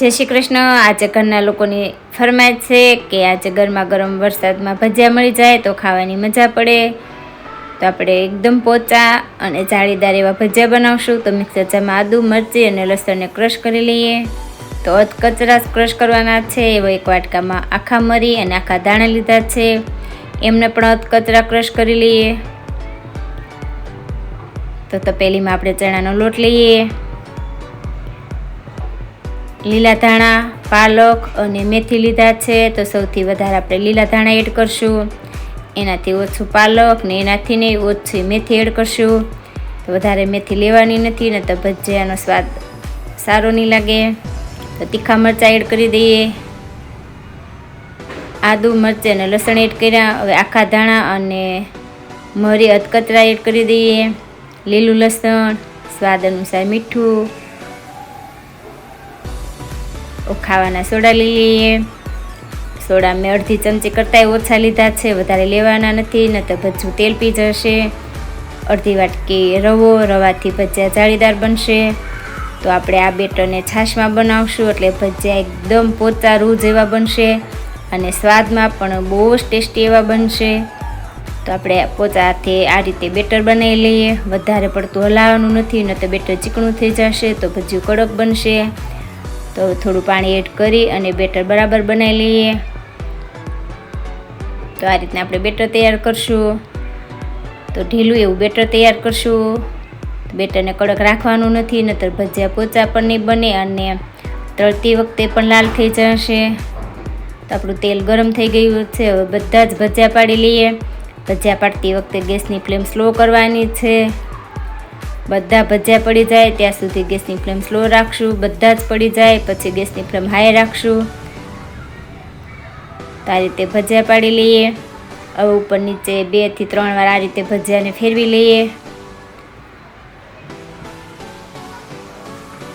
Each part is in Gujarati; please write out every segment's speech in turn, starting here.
જય શ્રી કૃષ્ણ. આજે ઘરના લોકોની ફરમાઈશ છે કે આજે ગરમા ગરમ વરસાદમાં ભજીયા મળી જાય તો ખાવાની મજા પડે. તો આપણે એકદમ પોચા અને જાળીદાર એવા ભજીયા બનાવશું. તો મિક્સર જારમાં આદુ, મરચી અને લસણને ક્રશ કરી લઈએ. તો અધ કચરા ક્રશ કરવાના છે. એવો એક વાટકામાં આખા મરી અને આખા દાણા લીધા છે. એમને પણ અધ કચરા ક્રશ કરી લઈએ. તો તપેલીમાં આપણે ચણાનો લોટ લઈએ. લીલા ધાણા, પાલક અને મેથી લીધા છે. તો સૌથી વધારે આપણે લીલા ધાણા એડ કરશું. એનાથી ઓછું પાલક ને એનાથી નહીં, ઓછી મેથી એડ કરશું. તો વધારે મેથી લેવાની નથી ને તો ભજીયાનો સ્વાદ સારો નહીં લાગે. તો તીખા મરચાં એડ કરી દઈએ. આદુ, મરચાં અને લસણ એડ કર્યા. હવે આખા ધાણા અને મરી અધકચરા એડ કરી દઈએ. લીલું લસણ, સ્વાદ અનુસાર મીઠું ખાવાના સોડા લઈ લઈએ. સોડા મેં અડધી ચમચી કરતાંય ઓછા લીધા છે, વધારે લેવાના નથી ન તો ભજ્જું તેલ પી જશે. અડધી વાટકી રવો, રવાથી ભજીયા જાળીદાર બનશે. તો આપણે આ બેટરને છાશમાં બનાવશું એટલે ભજીયા એકદમ પોચા રૂ જેવા બનશે અને સ્વાદમાં પણ બહુ જ ટેસ્ટી એવા બનશે. તો આપણે પોચાથી આ રીતે બેટર બનાવી લઈએ. વધારે પડતું હલાવવાનું નથી ન તો બેટર ચીકણું થઈ જશે તો ભજીયું કડક બનશે. તો થોડું પાણી એડ કરી અને બેટર બરાબર બનાવી લઈએ. તો આ રીતના આપણે બેટર તૈયાર કરશું. તો ઢીલું એવું બેટર તૈયાર કરશું. બેટરને કડક રાખવાનું નથી નતર ભજીયા પોચા પણ નહીં બને અને તળતી વખતે પણ લાલ થઈ જશે. તો આપણું તેલ ગરમ થઈ ગયું છે, હવે બધા જ ભજીયા પાડી લઈએ. ભજીયા પાડતી વખતે ગેસની ફ્લેમ સ્લો કરવાની છે. બધા ભજીયા પડી જાય, ત્યાં સુધી ગેસની ફ્લેમ સ્લો રાખશું, બધા જ પડી જાય, પછી ગેસની ફ્લેમ હાઈ રાખશું. તો આ રીતે ભજીયા પાડી લઈએ. હવે ઉપર નીચે બેથી ત્રણ વાર આ રીતે ભજીયાને ફેરવી લઈએ.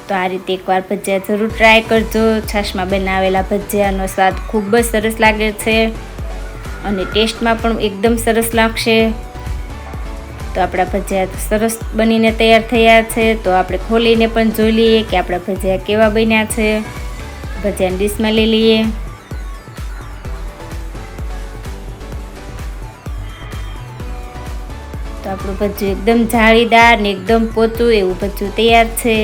તો આ રીતે એકવાર ભજીયા જરૂર ટ્રાય કરજો. છાશમાં બનાવેલા ભજીયાનો સ્વાદ ખૂબ જ સરસ લાગે છે. અને ટેસ્ટમાં પણ એકદમ સરસ લાગશે. તો આપણા ભજીયા સરસ બનીને તૈયાર થયા છે. તો આપણે ખોલીને પણ જોઈ લઈએ કે આપણા ભજીયા કેવા બન્યા છે. ભજીયાની ડીશમાં લઈ લઈએ. તો આપણું ભજીયું એકદમ જાળીદાર ને એકદમ પોતું એવું ભજીયું તૈયાર છે.